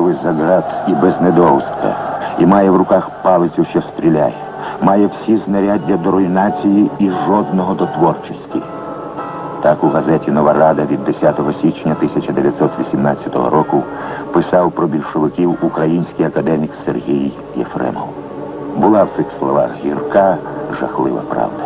вийшов із заград і без недоустка, і має в руках палицю, що стріляє, має всі знаряддя до руйнації і жодного до творчості. Так у газеті Нова Рада від 10 січня 1918 року писав про більшовиків український академік Сергій Єфремов. Була в цих словах гірка, жахлива правда.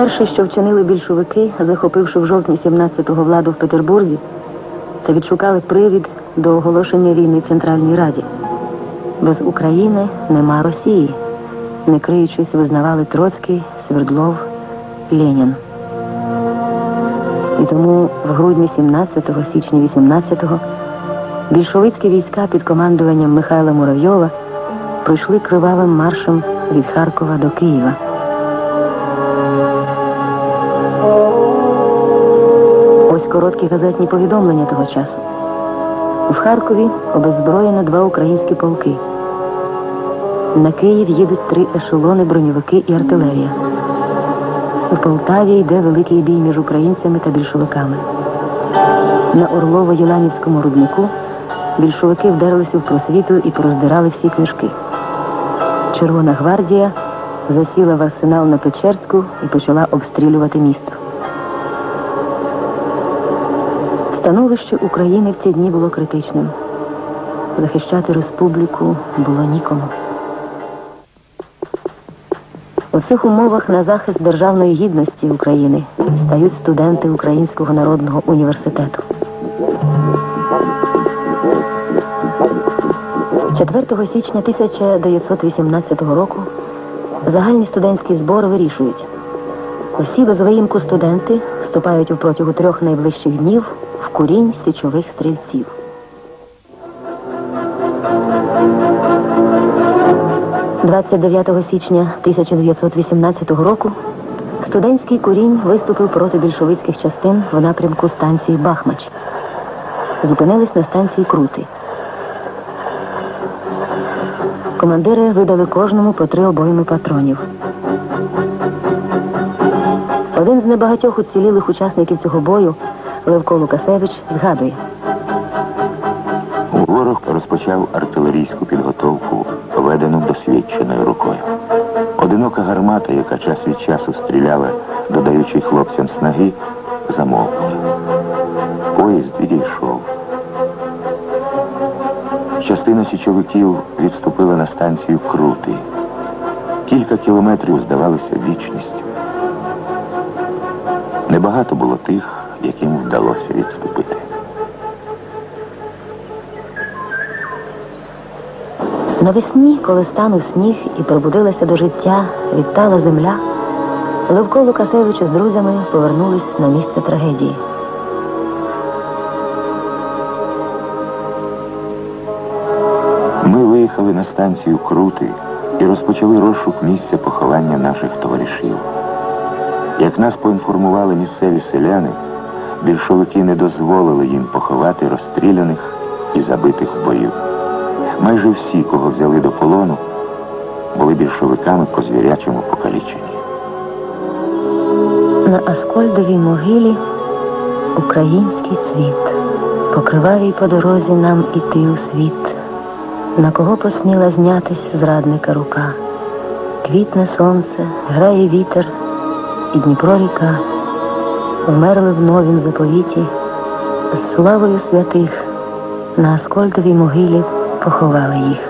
Перше, що вчинили більшовики, захопивши в жовтні 17-го владу в Петербурзі, це відшукали привід до оголошення війни Центральній Раді. Без України нема Росії. Не криючись, визнавали Троцький, Свердлов, Ленін. І тому в грудні 17-го, січні 18-го більшовицькі війська під командуванням Михайла Муравйова пройшли кривавим маршем від Харкова до Києва. Короткі газетні повідомлення того часу. В Харкові обеззброєно два українські полки. На Київ їдуть три ешелони, броньовики і артилерія. У Полтаві йде великий бій між українцями та більшовиками. На Орлово-Єланівському руднику більшовики вдарилися в просвіту і пороздирали всі книжки. Червона гвардія засіла в арсенал на Печерську і почала обстрілювати місто. Становище України в ці дні було критичним. Захищати республіку було нікому. У цих умовах на захист державної гідності України стають студенти Українського народного університету. 4 січня 1918 року загальні студентські збори вирішують. Усі без виїмку студенти вступають у протягу трьох найближчих днів курінь січових стрільців. – 29 січня 1918 року студентський курінь виступив проти більшовицьких частин в напрямку станції Бахмач. Зупинились на станції Крути. Командири видали кожному по три обойми патронів. Один з небагатьох уцілілих учасників цього бою, Левко Лукасевич, згадує. Ворог розпочав артилерійську підготовку, ведену досвідченою рукою. Одинока гармата, яка час від часу стріляла, додаючи хлопцям снаги, замовкла. Поїзд відійшов. Частина січовиків відступила на станцію Крути. Кілька кілометрів здавалося вічністю. Небагато було тих, яким вдалося відступити. Навесні, коли станув сніг і пробудилася до життя відтала земля, Левко Лукасевич з друзями повернулись на місце трагедії. Ми виїхали на станцію Крути і розпочали розшук місця поховання наших товаришів. Як нас поінформували місцеві селяни, більшовики не дозволили їм поховати розстріляних і забитих в бою. Майже всі, кого взяли до полону, були більшовиками по звірячому покаліченні. На Аскольдовій могилі український цвіт. По кривавій по дорозі нам іти у світ. На кого посміла знятись зрадника рука? Квітне сонце, грає вітер, і Дніпро ріка. Вмерли в новім заповіті, з славою святих на Аскольдовій могилі поховали їх.